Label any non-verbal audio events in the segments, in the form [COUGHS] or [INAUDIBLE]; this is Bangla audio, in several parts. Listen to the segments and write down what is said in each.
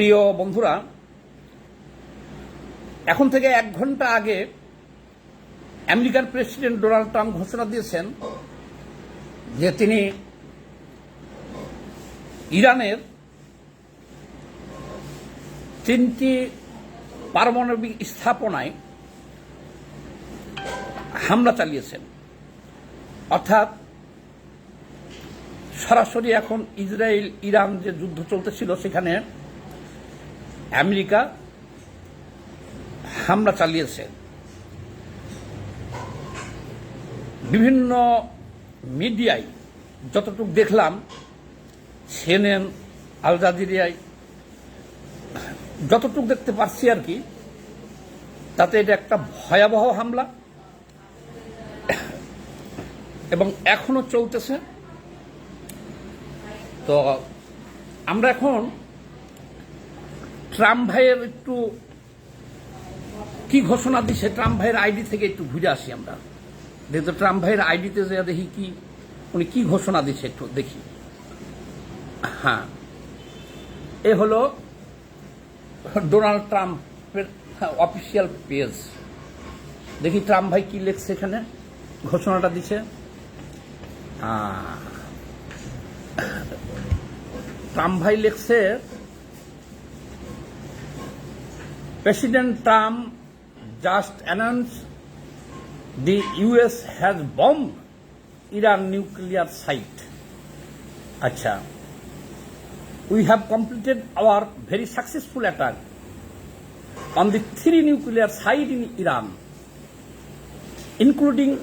প্রিয় বন্ধুরা, এখন থেকে এক ঘণ্টা আগে আমেরিকার প্রেসিডেন্ট ডোনাল্ড ট্রাম্প ঘোষণা দিয়েছেন যে তিনি ইরানের তিনটি পারমাণবিক স্থাপনায় হামলা চালিয়েছেন। অর্থাৎ সরাসরি এখন ইসরায়েল ইরান যে যুদ্ধ চলতেছিল সেখানে আমেরিকা হামলা চালিয়েছে। বিভিন্ন মিডিয়ায় যতটুকু দেখলাম, সিএনএন, আল জাজিরিয়ায় যতটুকু দেখতে পারছি আর কি, তাতে এটা একটা ভয়াবহ হামলা। এবং এখনও চলতেছে। তো আমরা এখন ট্রাম্প ভাইয়ের একটু কি ঘোষণা দিছে? ট্রাম্প ভাইয়ের আইডি থেকে একটু ঘুরে আসি আমরা। যেহেতু ট্রাম্প ভাইয়ের আইডিতে যে দেখি কি, উনি কি ঘোষণা দিচ্ছে একটু দেখি। হ্যাঁ। এ হলো ডোনাল্ড ট্রাম্পের অফিসিয়াল পেজ। দেখি ট্রাম্প ভাই কি লেখছে এখানে, ঘোষণাটা দিছে। ট্রাম্প ভাই লেখছে President Trump just announced the US has bombed Iran nuclear site. Acha. We have completed our very successful attack on the three nuclear sites in Iran, including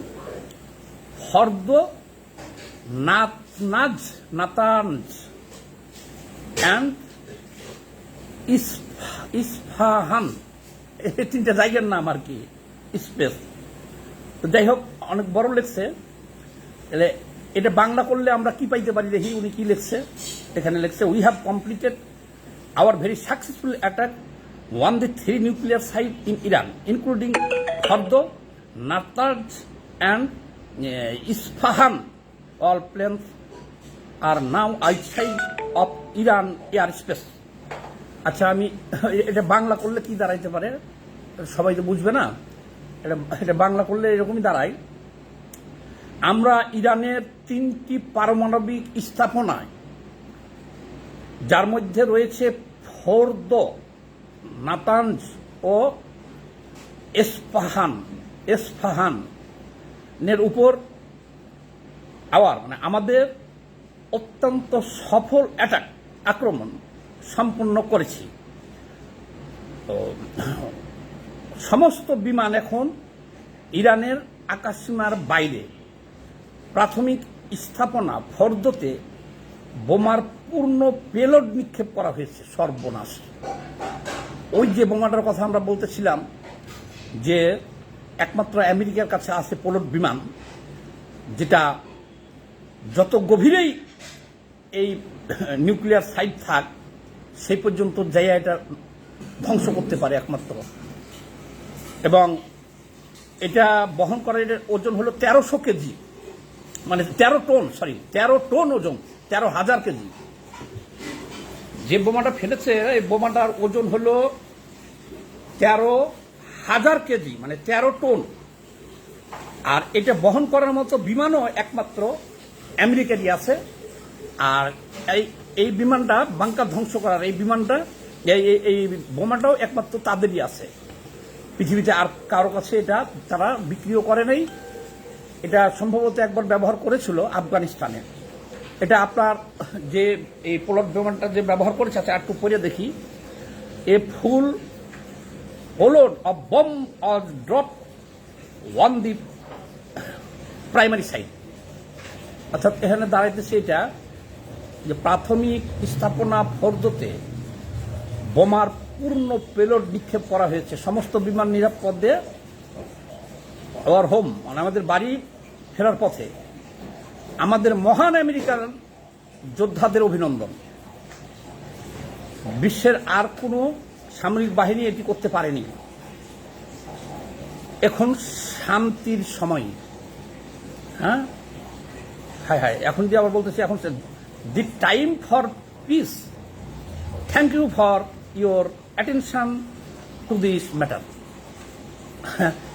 Fordo, Natanz, Natanz, and ইস- ইস্পাহান এই তিনটা জায়গার নাম আর কি, স্পেস। তো যাই হোক, অনেক বড় লেখছে। এলে এটা বাংলা করলে আমরা কি পাইতে পারি দেখি, উনি কি লিখছে? এখানে লিখছে we have completed our very successful attack on the three nuclear site in Iran including Fordow Natanz and Isfahan all planes are now outside of Iran air space আচ্ছা আমি [LAUGHS] এটা বাংলা করলে কি দাঁড়াইতে পারে? সবাই তো বুঝবে না। এটা এটা বাংলা করলে এরকমই দাঁড়ায়। আমরা ইরানের তিনটি পারমাণবিক স্থাপনায়, যার মধ্যে রয়েছে ফোর্দ, নাতানজ ও এসফাহান, এসফাহানের উপর আওয়ার মানে আমাদের অত্যন্ত সফল অ্যাটাক, আক্রমণ। সম্পূর্ণ করেছি। তো, সমস্ত বিমান এখন ইরানের আকাশসীমার বাইরে। প্রাথমিক স্থাপনা ফর্দতে বোমার পূর্ণ পেলোড নিক্ষেপ করা হয়েছে, সর্বনাশ। ওই যে বোমাটার কথা আমরা বলতেছিলাম, যে একমাত্র আমেরিকার কাছে আছে পোলট বিমান, যেটা যত গভীরেই এই নিউক্লিয়ার সাইট থাক সেই পর্যন্ত জায়গা এটা ধ্বংস করতে পারে একমাত্র। এবং এটা বহন করার এটার ওজন হলো তেরোশো কেজি। মানে তেরো টন সরি তেরো টন ওজন, তেরো হাজার কেজি। যে বোমাটা ফেলেছে, এই বোমাটার ওজন হলো তেরো হাজার কেজি মানে তেরো টন। আর এটা বহন করার মতো বিমানও একমাত্র আমেরিকারই আছে। আর এই এই বিমানটা বাংকার ধ্বংস করার এই বিমানটা, এই বোমাটাও একমাত্র তাদেরই আছে। পৃথিবীতে আর কারও কাছে এটা তারা বিক্রিও করে নাই। এটা সম্ভবত একবার ব্যবহার করেছিল আফগানিস্তানে। এটা আপনার যে এই পোলট বিমানটা যে ব্যবহার করেছে আচ্ছা একটু পরে দেখি। A full payload of bomb or drop on the primary site. অর্থাৎ এখানে দাঁড়াইতেছে এটা যে প্রাথমিক স্থাপনা ফর্দতে বোমার পূর্ণ পেলোড নিক্ষেপ করা হয়েছে। সমস্ত বিমান নিরাপদে আওয়ার হোম মানে আমাদের বাড়ি ফেরার পথে। আমাদের মহান আমেরিকান যোদ্ধাদের অভিনন্দন। বিশ্বের আর কোনো সামরিক বাহিনী এটি করতে পারেনি। এখন শান্তির সময়। হ্যাঁ? হ্যাঁ হ্যাঁ এখন যে আবার বলতেছি, এখন the time for peace thank you for your attention to this matter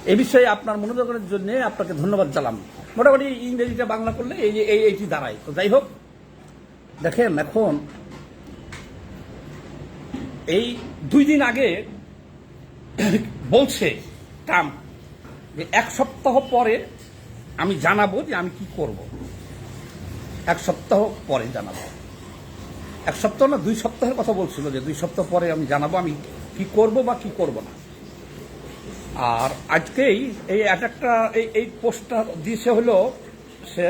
এ বিষয়ে আপনার মনোযোগের জন্য আপনাকে ধন্যবাদ জানাম মোটামুটি ইংরেজিটা বাংলা করলে এই এই, এইটি দাঁড়ায়। তো যাই হোক, দেখেন এখন এই দুই দিন আগে [COUGHS] বলছে ট্রাম্প যে এক সপ্তাহ পরে আমি জানাব যে আমি কি করব। এক সপ্তাহ পরে জানাব। এক সপ্তাহ না, দুই সপ্তাহের কথা বলছিল যে দুই সপ্তাহ পরে আমি জানাব, আমি কি করব বা কি করব না। আর আজকেই এই একটা, এই এই পোস্টটা দিয়েছে হলো সে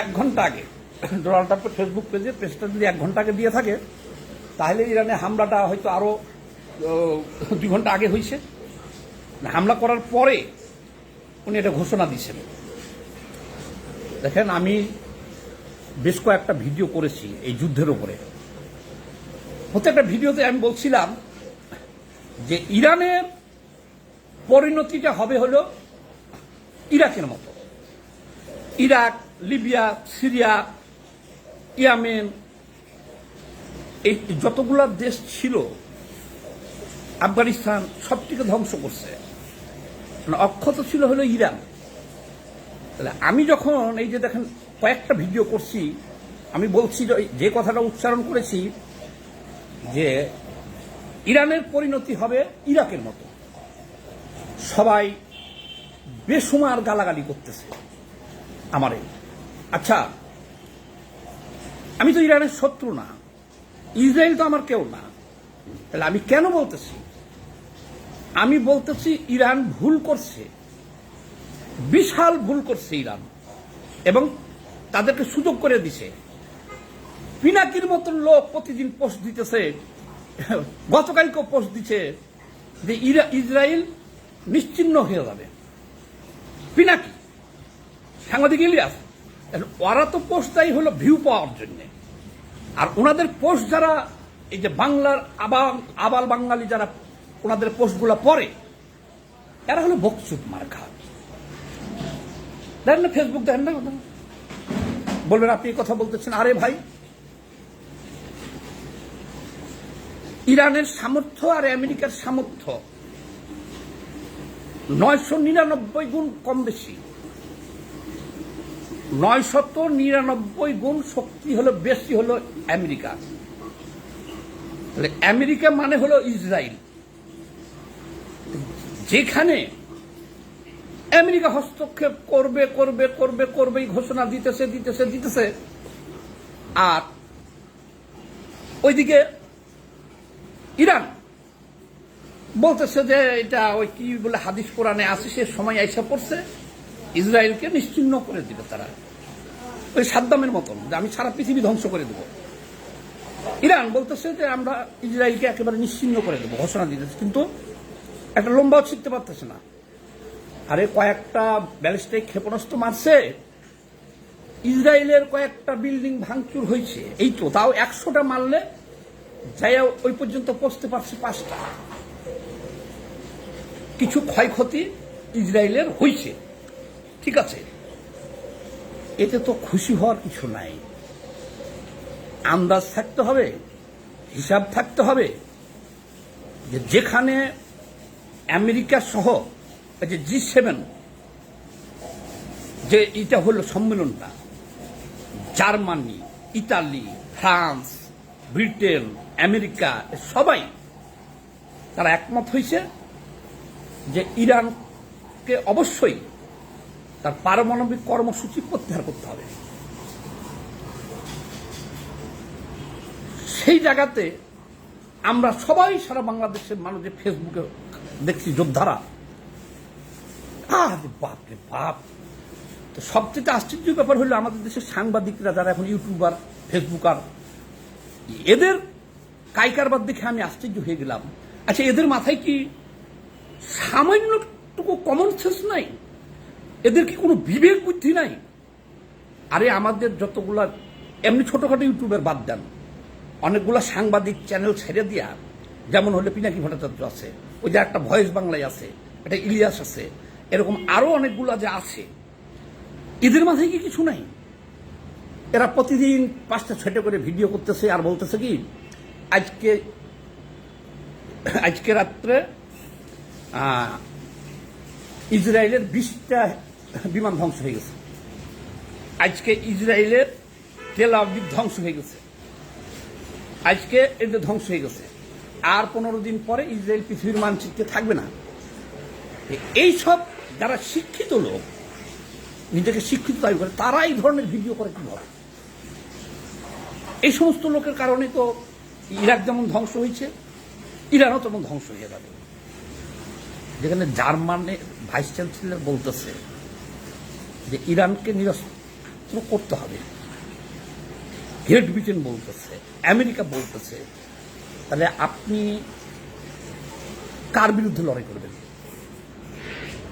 এক ঘণ্টা আগে। ডোনাল্ড ট্রাম্পের ফেসবুক পেজে পেজটা যদি এক ঘণ্টা আগে দিয়ে থাকে, তাহলে ইরানে হামলাটা হয়তো আরও দুই ঘণ্টা আগে হয়েছে হামলা করার পরে উনি এটা ঘোষণা দিয়েছেন। দেখেন, আমি বেশ কয়েকটা ভিডিও করেছি এই যুদ্ধের উপরে। প্রত্যেকটা ভিডিওতে আমি বলছিলাম যে ইরানের পরিণতিটা হবে হলো ইরাকের মতো। ইরাক, লিবিয়া, সিরিয়া, ইয়ামেন, এই যতগুলা দেশ ছিল, আফগানিস্তান সবটিকে ধ্বংস করছে। অক্ষত ছিল হলো ইরান। তাহলে আমি যখন এই যে দেখেন কয়েকটা ভিডিও করছি। আমি বলছি যে কথাটা উচ্চারণ করেছি, যে ইরানের পরিণতি হবে ইরাকের মতো। সবাই বেসুমার গালাগালি করতেছে আমারে। আচ্ছা আমি তো ইরানের শত্রু না, ইসরায়েল তো আমার কেউ না। তাহলে আমি কেন বলতেছি? আমি বলতেছি ইরান ভুল করছে, বিশাল ভুল করছে ইরান। এবং তাদেরকে সুযোগ করে দিছে। পিনাকির মতন লোক প্রতিদিন পোস্ট দিতেছে। গতকালকেও পোস্ট দিচ্ছে যে ইসরায়েল নিশ্চিন্ন হয়ে যাবে। পিনাকি, সাংবাদিক ইলিয়াস ওরা তো পোস্ট দেয় হলো ভিউ পাওয়ার জন্য। আর ওনাদের পোস্ট যারা, এই যে বাংলার আবাল আবাল বাঙালি যারা ওনাদের পোস্টগুলো পড়ে, এরা হলো বকচুপ মার্কা। দেখেন না ফেসবুক দেখেন না বলবেন, আপনি কথা বলতেছেন। আরে ভাই, ইরানের সামর্থ্য আর আমেরিকার সামর্থ্য নয়শো নিরানব্বই গুণ কম বেশি। নয়শত নিরানব্বই গুণ শক্তি হলো, বেশি হলো আমেরিকা। আমেরিকা মানে হলো ইসরায়েল। যেখানে আমেরিকা হস্তক্ষেপ করবে করবে করবে, করবেই ঘোষণা দিতেছে দিতেছে দিতেছে। আর ওইদিকে ইরান বলতেছে যে এটা ওই কি বলে হাদিস কোরআনে আছে, সে সময় আইসা পড়ছে। ইসরায়েলকে নিশ্চিন্ন করে দিবে তারা। ওই সাদ্দামের মতন, যে আমি সারা পৃথিবী ধ্বংস করে দেব। ইরান বলতেছে যে আমরা ইসরায়েলকে একেবারে নিশ্চিন্ন করে দেবো, ঘোষণা দিতেছে। কিন্তু একটা লম্বাও ছিটতে পারতেছে না। আরে কয়েকটা ব্যালিস্টিক ক্ষেপণাস্ত্র মারছে। ইসরায়েলের কয়েকটা বিল্ডিং ভাঙচুর হয়েছে। এই তো, তাও একশোটা মারলে যাই ওই পর্যন্ত পৌঁছতে পারছে পাঁচটা। কিছু ক্ষয়ক্ষতি ইসরায়েলের হয়েছে। ঠিক আছে। এতে তো খুশি হওয়ার কিছু নাই। আন্দাজ থাকতে হবে, হিসাব থাকতে হবে যেখানে আমেরিকা সহ যে জি সেভেন, যে এটা হলো সম্মেলনটা, Germany, Italy, France, Britain, America, সবাই তারা একমত হয়েছে যে ইরানকে অবশ্যই তার পারমাণবিক কর্মসূচি প্রত্যাহার করতে হবে। সেই জায়গাতে আমরা সবাই সারা বাংলাদেশের মানুষের ফেসবুকে দেখছি, যোদ্ধারা আরে বাপ রে বাপ। তো সবচেয়ে আশ্চর্য ব্যাপার হলো আমাদের দেশের সাংবাদিকরা যারা এখন ইউটিউবার, ফেসবুকার, এদের কাইকারবাদ দেখে আমি আশ্চর্য হয়ে গেলাম। আচ্ছা এদের মাথায় কি সামান্যটুকু কমন সেন্স নাই? এদের কি কোনো বিবেক বুদ্ধি নাই? আরে আমাদের যতগুলা, এমনি ছোটখাটো ইউটিউবের বাদ দেন। অনেকগুলা সাংবাদিক চ্যানেল ছেড়ে দিয়া, যেমন হলে পিনাকি ভট্টাচার্য আছে, ওই যে একটা ভয়েস বাংলায় আছে, একটা ইলিয়াস আছে এরকম আরও অনেকগুলা যে আছে, এদের মাথায় কি কিছু নাই? এরা প্রতিদিন পাঁচটা ছয়টা করে ভিডিও করতেছে আর বলতেছে কি, আজকে আজকে রাত্রে ইসরায়েলের বিশটা বিমান ধ্বংস হয়ে গেছে। আজকে ইসরায়েলের তেল আবিব ধ্বংস হয়ে গেছে। আজকে এদের ধ্বংস হয়ে গেছে। আর পনেরো দিন পরে ইসরায়েল পৃথিবীর মানচিত্রে থাকবে না। এই সব যারা শিক্ষিত লোক, নিজেকে শিক্ষিত দাবি করে তারা এই ধরনের ভিডিও করে কীভাবে এই সমস্ত লোকের কারণে তো ইরাক যেমন ধ্বংস হয়েছে, ইরানও তেমন ধ্বংস হয়ে যাবে। যেখানে জার্মানের ভাইস চ্যান্সেলর বলতেছে যে ইরানকে নিরস্ত্র করতে হবে। গ্রেট ব্রিটেন বলতেছে, আমেরিকা বলতেছে, তাহলে আপনি কার বিরুদ্ধে লড়াই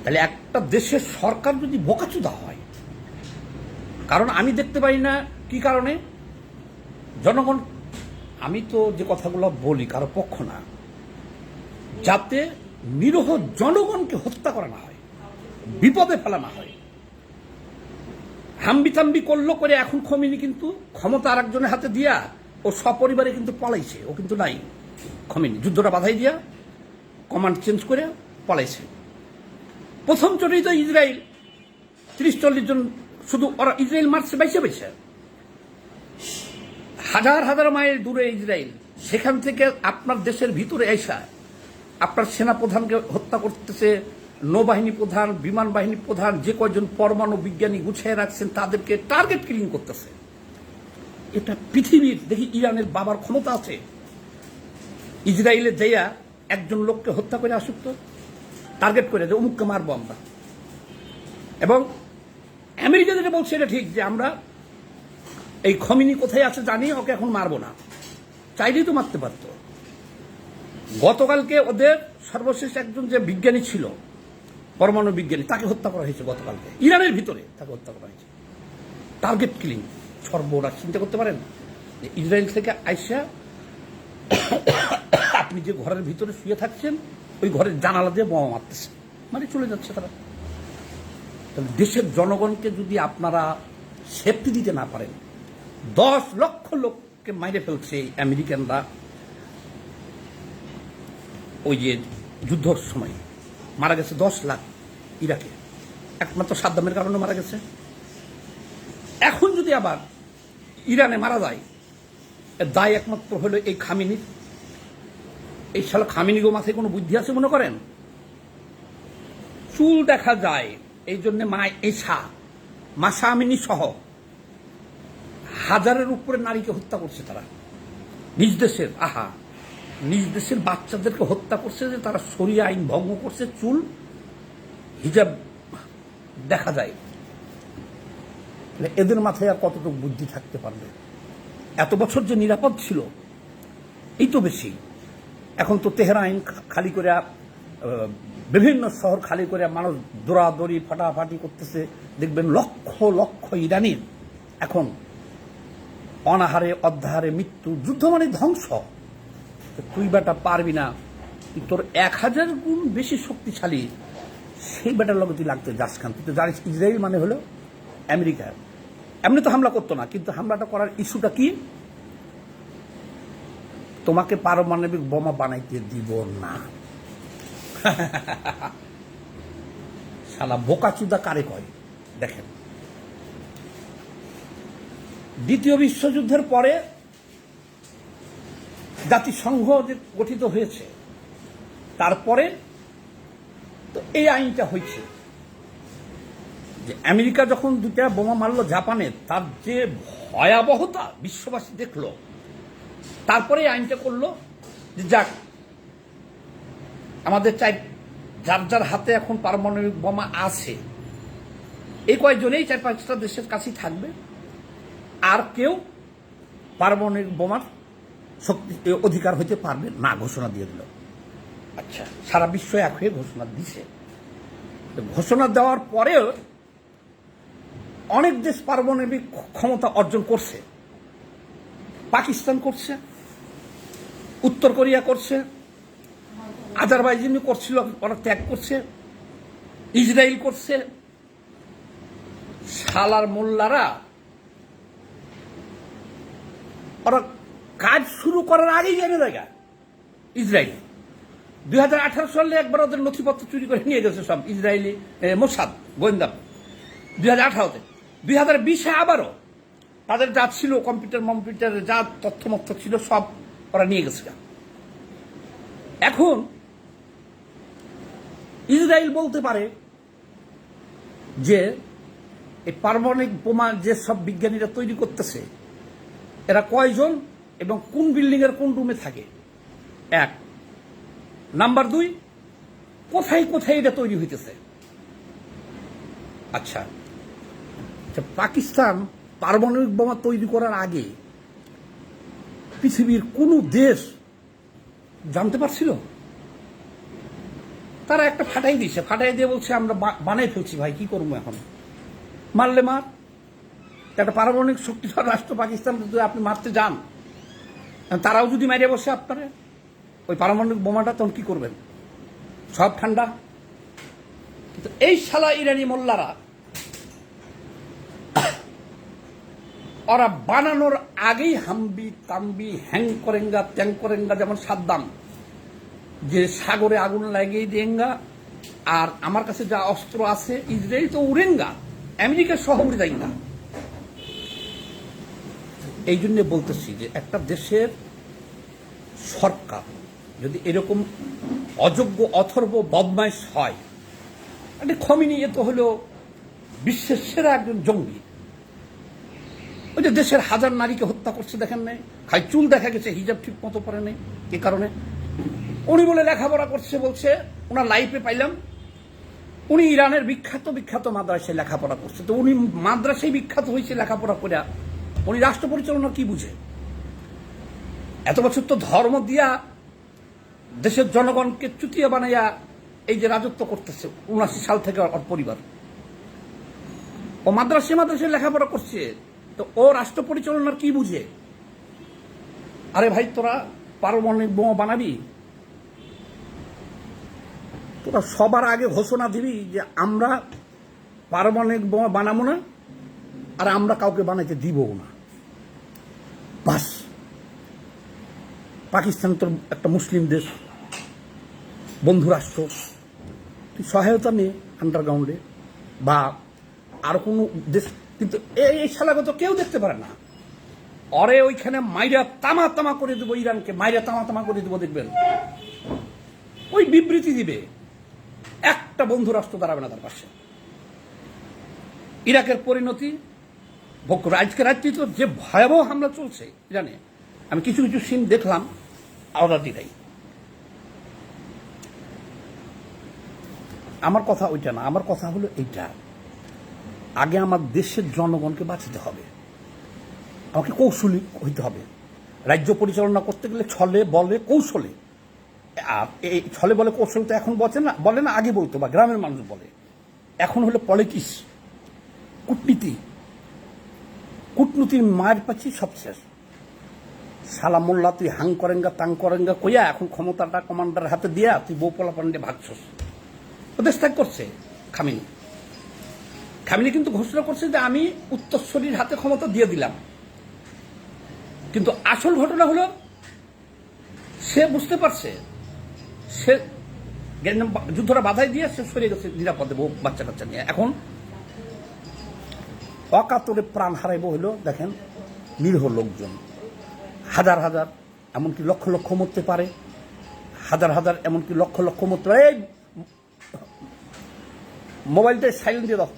তাহলে একটা দেশের সরকার যদি বোকাচুদা হয়, কারণ আমি দেখতে পাই না কি কারণে? জনগণ, আমি তো যে কথাগুলো বলি কারও পক্ষ না, যাতে নিরহ জনগণকে হত্যা করা না হয়, বিপদে ফেলা না হয়। হাম্বিতাম্বি করল করে এখন খমিনি কিন্তু ক্ষমতা আর একজনের হাতে দিয়া, ও সপরিবারে কিন্তু পলাইছে, ও কিন্তু নাই। খমিনি, যুদ্ধটা বাধাই দিয়া কমান্ড চেঞ্জ করে পলাইছে। প্রথম চোটেই তো ইসরায়েল। তিরিশ চল্লিশ জন শুধু ওরা ইসরায়েল মারছে, বাইসে বাইসে। হাজার হাজার মাইল দূরে ইসরায়েল, সেখান থেকে আপনার দেশের ভিতরে এসা আপনার সেনাপ্রধানকে হত্যা করতেছে, নৌবাহিনী প্রধান, বিমান বাহিনী প্রধান, যে কয়জন পরমাণু বিজ্ঞানী গুছিয়ে রাখছেন, তাদেরকে টার্গেট কিলিং করতেছে। এটা পৃথিবীর, দেখি ইরানের বাবার ক্ষমতা আছে। ইসরায়েলে দেয়া একজন লোককে হত্যা করে আসুক তো। টার্গেট করে যে অমুককে মারবো আমরা। এবং আমেরিকা যেটা বলছে এটা ঠিক যে আমরা এই খমিনি কোথায় আছে জানি, ওকে এখন মারবো না। চাইলেই তো মারতে পারতো। গতকালকে ওদের সর্বশেষ একজন যে বিজ্ঞানী ছিল, পরমাণু বিজ্ঞানী, তাকে হত্যা করা হয়েছে গতকালকে। ইরানের ভিতরে তাকে হত্যা করা হয়েছে। টার্গেট কিলিং সর্বরা চিন্তা করতে পারেন? ইসরায়েল থেকে আইসা [COUGHS] আপনি যে ঘরের ভিতরে শুয়ে থাকছেন ওই ঘরের জানালা দিয়ে বোমা মারতেছে। মানে চলে যাচ্ছে তারা। তাহলে দেশের জনগণকে যদি আপনারা সেফটি দিতে না পারেন, দশ লক্ষ লোককে মাইরে ফেলছে এই আমেরিকানরা ওই যে যুদ্ধর সময়। মারা গেছে দশ লাখ ইরাকে। একমাত্র সাদ্দামের কারণে মারা গেছে। এখন যদি আবার ইরানে মারা যায় দায় একমাত্র হলো এই খামিনির এই সাল খামিনিগো মাথায় কোনো বুদ্ধি আছে মনে করেন? চুল দেখা যায়, এই জন্য মা এসা মাসা আমিনী সহ হাজারের উপরে নারীকে হত্যা করছে তারা। নিজ দেশের, আহা, নিজ দেশের বাচ্চাদেরকে হত্যা করছে যে তারা সরিয়ে আইন ভঙ্গ করছে, চুল, হিজাব দেখা যায়। এদের মাথায় আর কতটুকু বুদ্ধি থাকতে পারবে? এত বছর যে নিরাপদ ছিল, এই তো বেশি। এখন তো তেহরা আইন খা- খালি করে বিভিন্ন শহর খালি করে মানুষ দৌড়াদৌড়ি ফাটাফাটি করতেছে। দেখবেন লক্ষ লক্ষ ইরানির এখন অনাহারে, অধ্যাহারে মৃত্যু, যুদ্ধ মানে ধ্বংস। তুই বেটা পারবি না তোর এক হাজার গুণ বেশি শক্তিশালী, সেই বেটার লগে তুই লাগতে যাস খান তুই তো জানিস ইসরায়েল মানে হলো আমেরিকা। এমনি তো হামলা করতো না, কিন্তু হামলাটা করার ইস্যুটা কি? তোমাকে পারমাণবিক বোমা বানাইতে দিব না। শালা বোকাচুদা কারে কয়? দেখেন। দ্বিতীয় বিশ্বযুদ্ধের পরে জাতিসংঘ যে গঠিত হয়েছে, তারপরে তো এই আইনটা হয়েছে যে আমেরিকা যখন দুটা বোমা মারলো জাপানে, তার যে ভয়াবহতা বিশ্ববাসী দেখল তারপরে আইনটা করল যে যাক আমাদের চাই যার যার হাতে এখন পারমাণবিক বোমা আছে এই কয়েকজনেই চার পাঁচটা দেশের কাছেই থাকবে। আর কেউ পারমাণবিক বোমার শক্তি অধিকার হইতে পারবে না ঘোষণা দিয়ে দিল। আচ্ছা। সারা বিশ্ব এক হয়ে ঘোষণা দিছে। ঘোষণা দেওয়ার পরেও অনেক দেশ পারমাণবিক ক্ষমতা অর্জন করছে। পাকিস্তান করছে। উত্তর কোরিয়া করছে আজারবাইজানি করছিল, ওরা ত্যাগ করছে ইসরায়েল করছে। শালার মোল্লারা, ওরা কাজ শুরু করার আগেই জেনে দেখা ইসরায়েল দুই হাজার আঠারো সালে একবার ওদের নথিপত্র চুরি করে নিয়ে গেছে সব ইসরায়েলি মোসাদ, গোয়েন্দা। দুই হাজার আঠারোতে। দুই হাজার বিশে আবারও তাদের যা ছিল, কম্পিউটার কম্পিউটারে যা তথ্য ছিল সব ওরা নিয়ে গেছে এখন ইসরায়েল বলতে পারে যে এই পারমাণবিক বোমা যে সব বিজ্ঞানীরা তৈরি করতেছে এরা কয়জন এবং কোন বিল্ডিং এর কোন রুমে থাকে? এক। নাম্বার দুই কোথায় কোথায় এটা তৈরি হইতেছে? আচ্ছা আচ্ছা, পাকিস্তান পারমাণবিক বোমা তৈরি করার আগে পৃথিবীর কোন দেশ জানতে পারছিল? তারা একটা ফাটাই দিয়েছে, ফাটাই দিয়ে বলছে, আমরা বানাই ফেলছি ভাই, কি করব এখন? মারলে মার। একটা পারমাণবিক শক্তিধর রাষ্ট্র পাকিস্তান, যদি আপনি মারতে যান, তারাও যদি মারিয়ে বসে আপনারে, ওই পারমাণবিক বোমাটা তখন কি করবেন? সব ঠান্ডা। এই শালা ইরানি মোল্লারা ওরা বানানোর আগেই হাম্বি, তাম্বি, হ্যাং করেঙ্গা, ত্যাং করেঙ্গা, যেমন সাদ্দাম। যে সাগরে আগুন লাগিয়ে দেঙ্গা, আর আমার কাছে যা অস্ত্র আছে, ইসরায়েল তো উড়েঙ্গা, আমেরিকা সহ উড়ে এই জন্য বলতেছি যে একটা দেশের সরকার যদি এরকম অযোগ্য, অথর্ব, বদমাইশ হয়, একটা খমিনি এ তো হলো বিশ্বের সেরা একজন জঙ্গি। ওই যে দেশের হাজার নারীকে হত্যা করছে দেখেন নাই? খাই চুল দেখা গেছে, হিজাব ঠিক মতো পরে নেই। এ কারণে উনি বলে লেখাপড়া করছে, বলছে, ওনার লাইফে পাইলাম। উনি ইরানের বিখ্যাত বিখ্যাত মাদ্রাসায় লেখাপড়া করছে। তো উনি মাদ্রাসায় বিখ্যাত হয়েছে লেখাপড়া করে। উনি রাষ্ট্র পরিচালনা কি বুঝে? এত বছর তো ধর্ম দিয়া দেশের জনগণকে চুতিয়া বানাইয়া এই যে রাজত্ব করতেছে, উনাশি সাল থেকে পরিবার। ও মাদ্রাসে মাদ্রাসায় লেখাপড়া করছে। তো ও রাষ্ট্র পরিচালনার কি বুঝে? আরে ভাই, তোরা পারমাণবিক বোমা বানাবি? তোরা সবার আগে ঘোষণা দিবি যে আমরা পারমাণবিক বোমা বানাবো না, আর আমরা কাউকে বানাইতে দিবও না। বাস। পাকিস্তান তোর একটা মুসলিম দেশ, বন্ধু রাষ্ট্র। তুই সহায়তা নে আন্ডারগ্রাউন্ডে, বা আর কোনো দেশ কিন্তু এই এই শালাকে তো কেউ দেখতে পারে না। অরে ওইখানে মাইরা তামা তামা করে দেবো ইরানকে, মাইরা তামা তামা করে দেবো দেখবেন। ওই বিবৃতি দিবে। একটা বন্ধু রাষ্ট্র দাঁড়াবে না তার পাশে। ইরাকের পরিণতি, ভোগ করবে আজকে তো যে ভয়াবহ হামলা চলছে ইরানে, আমি কিছু কিছু সিন দেখলাম অর্ডার দিটাই আমার কথা ওইটা না, আমার কথা হলো এইটা। আগে আমার দেশের জনগণকে বাঁচাতে হবে। আমাকে কৌশলী হইতে হবে। রাজ্য পরিচালনা করতে গেলে ছলে, বলে, কৌশলে। আর এই ছলে, বলে, কৌশল তো এখন বলে না বলে না, আগে বলতো বা গ্রামের মানুষ বলে। এখন হলো পলিটিক্স, কূটনীতি। কূটনীতির মায়ের পাচ্ছি সব শেষ। সালা মোল্লা, তুই হাং করেঙ্গা, তাং করেঙ্গা কইয়া এখন ক্ষমতাটা কমান্ডার হাতে দিয়া তুই বৌপলা পান্ডে ভাগছস। দেশ ত্যাগ করছে, খামিনি। খামিনি কিন্তু ঘোষণা করছে যে আমি উত্তরস্বরীর হাতে ক্ষমতা দিয়ে দিলাম। কিন্তু আসল ঘটনা হলো, সে বুঝতে পারছে, সে যুদ্ধটা বাধাই দিয়ে সে সরে গেছে নিরাপদে বউ বাচ্চা কাচ্চা নিয়ে। এখন অকাতরে প্রাণ হারাইব হইল দেখেন, নিরীহ লোকজন। হাজার হাজার, এমনকি লক্ষ লক্ষ মরতে পারে। হাজার হাজার, এমনকি লক্ষ লক্ষ মরতে পারে। এই মোবাইলটা সাইলেন্ট দিয়ে দাও।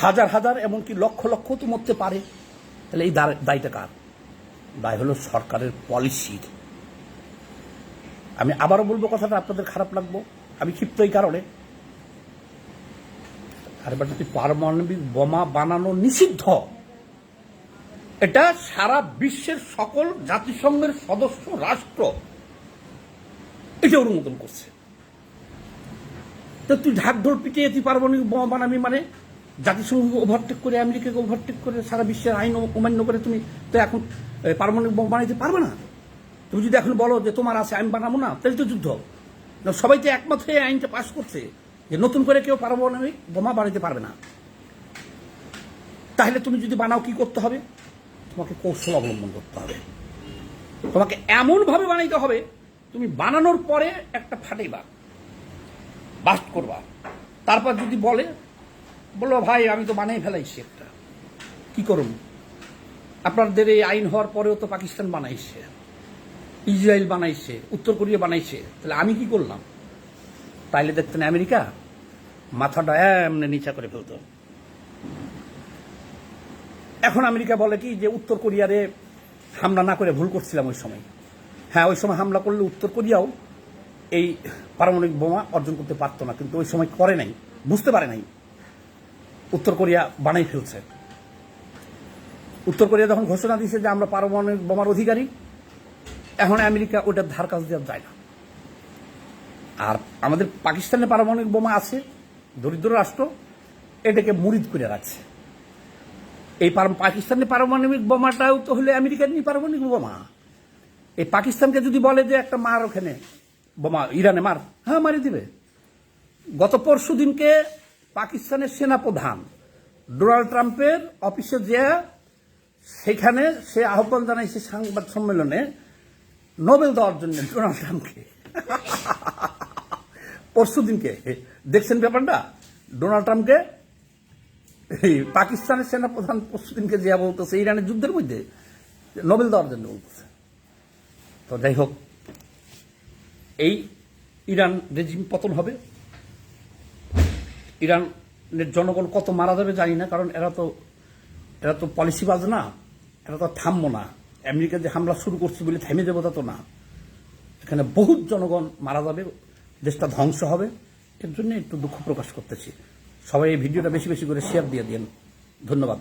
হাজার হাজার এমনকি লক্ষ লক্ষ তো মরতে পারে। তাহলে এই দায়- দায়টা কার? দায় হলো সরকারের পলিসির। আমি আবারও বলব কথাটা, আপনাদের খারাপ লাগবো? আমি ক্ষিপ্ত এই কারণে। আর এবার যদি পারমাণবিক বোমা বানানো নিষিদ্ধ, এটা সারা বিশ্বের সকল জাতিসংঘের সদস্য রাষ্ট্র এটা অনুমোদন করছে। তো তুই ঢাক ঢোল পিটিয়ে তুই পারমাণবিক বোমা বানাবি মানে? জাতিসংঘকে ওভারটেক করে, আমেরিকাকে ওভারটেক করে, সারা বিশ্বের আইন অমান্য করে তুমি তো এখন পারমাণবিক বোমা বানাইতে পারবে না? তুমি যদি এখন বলো যে তোমার আছে, আমি বানাবো না, তাহলে তো যুদ্ধ। সবাই তো একমত হয়ে আইনটা পাশ করছে যে নতুন করে কেউ পারমাণবিক বোমা বানাইতে পারবে না। তাহলে তুমি যদি বানাও, কি করতে হবে? তোমাকে কৌশল অবলম্বন করতে হবে। তোমাকে এমনভাবে বানাইতে হবে, তুমি বানানোর পরে একটা ফাটাইবা, বাস্ট করবা। তারপর যদি বলে বলল, ভাই, আমি তো বানাই ফেলাইছি একটা। কি করুন? আপনাদের এই আইন হওয়ার পরেও তো পাকিস্তান বানাইছে, ইসরায়েল বানাইছে, উত্তর কোরিয়া বানাইছে। তাহলে আমি কি করলাম? তাইলে দেখতেন আমেরিকা, মাথাটা এমনি নিচা করে ফেলতো। এখন আমেরিকা বলে কি যে, উত্তর কোরিয়ারে হামলা না করে ভুল করছিলাম ওই সময়। হ্যাঁ ওই সময় হামলা করলে উত্তর কোরিয়াও এই পারমাণবিক বোমা অর্জন করতে পারতো না, কিন্তু ওই সময় করে নাই, বুঝতে পারে নাই। উত্তর কোরিয়া বানাই ফেলছে। উত্তর কোরিয়া যখন ঘোষণা দিয়েছে যে আমরা পারমাণবিক বোমার অধিকারী, এখন আমেরিকা ওটার ধার কাজ দেওয়া যায় না। আর আমাদের পাকিস্তানে পারমাণবিক বোমা আছে, দরিদ্র রাষ্ট্র, এটাকে মুরিদ করে রাখছে। এই পাকিস্তানের পারমাণবিক বোমাটাও তো হলে আমেরিকারই পারমাণবিক বোমা। এই পাকিস্তানকে যদি বলে যে একটা মার ওখানে, বোমা ইরানে মার হ্যাঁ মারি দিবে। গত পরশু দিনকে পাকিস্তানের সেনাপ্রধান। ডোনাল্ড ট্রাম্পের অফিসে যে সেখানে সে আহ্বান জানাইছে সংবাদ সম্মেলনে নোবেল দেওয়ার জন্য ডোনাল্ড ট্রাম্পকে। পরশু দিনকে। দেখছেন ব্যাপারটা? ডোনাল্ড ট্রাম্পকে পাকিস্তানের সেনাপ্রধান পরশু দিনকে যে বলতেছে, ইরানের যুদ্ধের মধ্যে নোবেল দেওয়ার জন্য বলতেছে। তো যাই হোক, এই ইরান রেজিম পতন হবে। ইরানের জনগণ কত মারা যাবে জানি না, কারণ এরা তো এরা তো পলিসিবাজ না, এরা তো থামবো না। আমেরিকা যে হামলা শুরু করছে বলে থেমে যাব তা তো না। এখানে বহুত জনগণ মারা যাবে, দেশটা ধ্বংস হবে। এর জন্য একটু দুঃখ প্রকাশ করতেছি। সবাই এই ভিডিওটা বেশি বেশি করে শেয়ার দিয়ে দিন ধন্যবাদ।